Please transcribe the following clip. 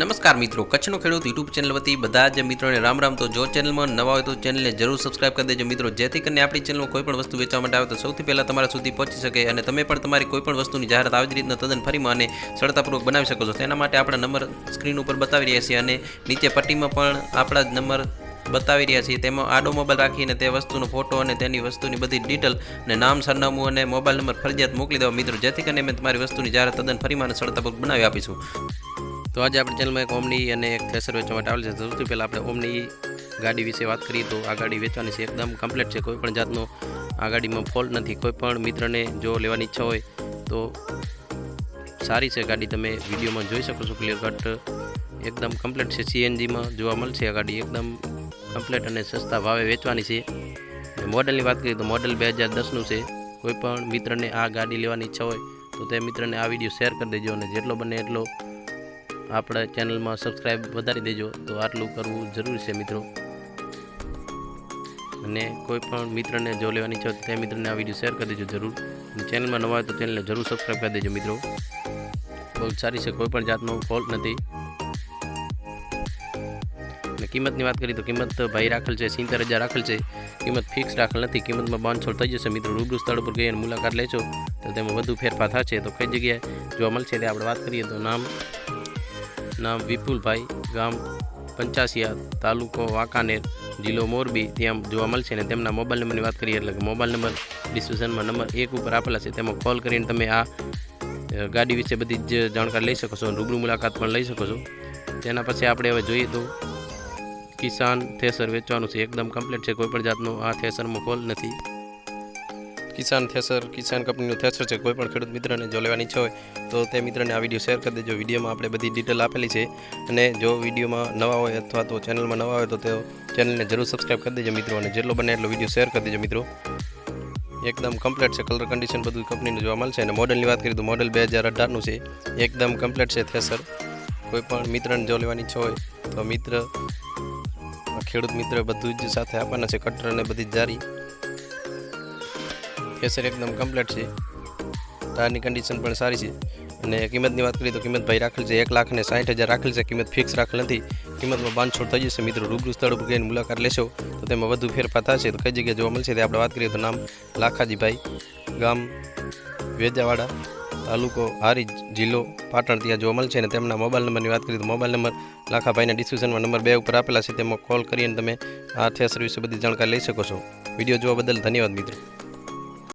નમસ્કાર મિત્રો, કચ્છનો ખેડૂત યુટ્યુબ ચેનલ વતી બધા જ મિત્રોને રામ રામ. તો જો ચેનલમાં નવા હોય તો ચેનલને જરૂર સબસ્ક્રાઇબ કરી દેજો મિત્રો. જેથી કરીને આપણી ચેનલમાં કોઈ પણ વસ્તુ વેચવા માટે આવે તો સૌથી પહેલાં તમારા સુધી પહોંચી શકે અને તમે પણ તમારી કોઈ પણ વસ્તુની જાહેરાત આવી જ રીતના તદ્દન ફરીમાં અને સરળતાપૂર્વક બનાવી શકો છો. તેના માટે આપણા નંબર સ્ક્રીન ઉપર બતાવી રહ્યા છીએ અને નીચે પટ્ટીમાં પણ આપણા જ નંબર બતાવી રહ્યા છીએ. તેમાં આડો મોબાઈલ રાખીને તે વસ્તુનો ફોટો અને તેની વસ્તુની બધી ડિટેલ અને નામ, સરનામું અને મોબાઈલ નંબર ફરજિયાત મોકલી દેવા મિત્રો. જેથી કરીને અમે તમારી વસ્તુની જાહેરાત તદ્દન ફરીમાં સરળતાપૂર્વક બનાવી આપીશું. તો આજે આપણી ચેનલમાં એક ઓમની અને એક થેસર વેચવા માટે આવેલ છે. સૌથી પહેલાં આપણે ઓમની ગાડી વિશે વાત કરીએ તો આ ગાડી વેચવાની છે એકદમ કમ્પ્લીટ છે. કોઈપણ જાતનો આ ગાડીમાં ફોલ્ટ નથી. કોઈ પણ મિત્રને જો લેવાની ઈચ્છા હોય તો સારી છે ગાડી. તમે વિડીયોમાં જોઈ શકો છો ક્લિયર કટ એકદમ કમ્પ્લીટ છે. સીએનજીમાં જોવા મળશે આ ગાડી. એકદમ કમ્પ્લીટ અને સસ્તા ભાવે વેચવાની છે. મોડલની વાત કરીએ તો મોડલ બે હજાર દસનું છે. કોઈપણ મિત્રને આ ગાડી લેવાની ઈચ્છા હોય તો તે મિત્રને આ વીડિયો શેર કરી દેજો અને જેટલો બને એટલો આપણા ચેનલમાં સબસ્ક્રાઈબ વધારી દેજો. તો આટલું કરવું જરૂરી છે મિત્રો. અને કોઈ પણ મિત્રને જો લેવાની છે તે મિત્રને આ વીડિયો શેર કરી દેજો જરૂર. ચેનલમાં નવા હોય તો ચેનલને જરૂર સબસ્ક્રાઈબ કરી દેજો મિત્રો. બહુ સારી છે, કોઈ પણ જાતનો ફોલ્ટ નથી. અને કિંમતની વાત કરીએ તો કિંમત ભાઈ રાખેલ છે, સિત્તેર હજાર રાખેલ છે. કિંમત ફિક્સ રાખેલ નથી, કિંમતમાં બાંધછોડ થઈ જશે મિત્રો. રૂબરૂ સ્થળ ઉપર ગઈ અને મુલાકાત લેશો તો તેમાં વધુ ફેરફાર થશે. તો કઈ જગ્યાએ જોવા મળશે તે આપણે વાત કરીએ. તો નામ નામ વિપુલભાઈ ગામ પંચાસિયા તાલુકો વાંકાનેર, જિલ્લો મોરબી. ત્યાં જોવા મળશે અને તેમના મોબાઈલ નંબરની વાત કરીએ એટલે કે મોબાઈલ નંબર, ડિસ્ક્રિપ્શનમાં નંબર એક ઉપર આપેલા છે. તેમાં કોલ કરીને તમે આ ગાડી વિશે બધી જ જાણકારી લઈ શકો છો રૂબરૂ મુલાકાત પણ લઈ શકો છો. તેના પછી આપણે હવે જોઈએ તો કિસાન થેસર વેચવાનું છે. એકદમ કમ્પ્લીટ છે. કોઈપણ જાતનું આ થેસરમાં કોલ નથી. કિસાન થેસર, કિસાન કંપનીનું થેસર છે, કોઈ પણ ખેડૂત મિત્રને જો લેવાની ઈચ્છા હોય તો તે મિત્રને આ વીડિયો શેર કરી દેજો. વિડીયોમાં આપણે બધી ડિટેલ આપેલી છે અને જો વિડીયોમાં નવા હોય અથવા તો ચેનલમાં નવા હોય તો તે ચેનલને જરૂર સબસ્ક્રાઈબ કરી દેજો મિત્રો અને જેટલો બને એટલો વીડિયો શેર કરી દેજો મિત્રો. એકદમ કમ્પ્લીટ છે કલર કન્ડિશન બધું કંપનીનું જોવા મળશે અને મોડલની વાત કરીએ તો મોડલ બે હજાર અઢારનું છે. એકદમ કમ્પ્લીટ છે થેસર. કોઈ પણ મિત્રને જો લેવાની ઈચ્છા હોય તો મિત્ર, ખેડૂત મિત્ર બધું જ સાથે આપવાના છે કટર અને બધી જારી. કેસર એકદમ કમ્પ્લીટ છે. ટાયરની કન્ડિશન પણ સારી છે. અને કિંમતની વાત કરીએ તો કિંમત ભાઈ રાખેલ છે એક લાખ ને સાઠ હજાર. રાખેલ છે, કિંમત ફિક્સ રાખેલ નથી. કિંમતમાં બાંધછોડ થઈ જશે. મિત્રો, રૂબરૂ સ્થળ ઉપર ગઈને મુલાકાત લેશો તો તેમાં વધુ ફેરફાર થશે. તો કઈ જગ્યાએ જોવા મળશે તે આપણે વાત કરીએ તો નામ લાખાજીભાઈ ગામ, વેજાવાડા તાલુકો હારી જિલ્લો પાટણ. ત્યાં જોવા મળશે અને તેમના મોબાઈલ નંબરની વાત કરીએ તો મોબાઈલ નંબર લાખાભાઈના ડિસ્ક્રિપ્શનમાં નંબર બે ઉપર આપેલા છે. તેમાં કોલ કરીને તમે આ થેસર વિશે બધી જાણકારી લઈ શકો છો. વીડિયો જોવા બદલ ધન્યવાદ મિત્રો.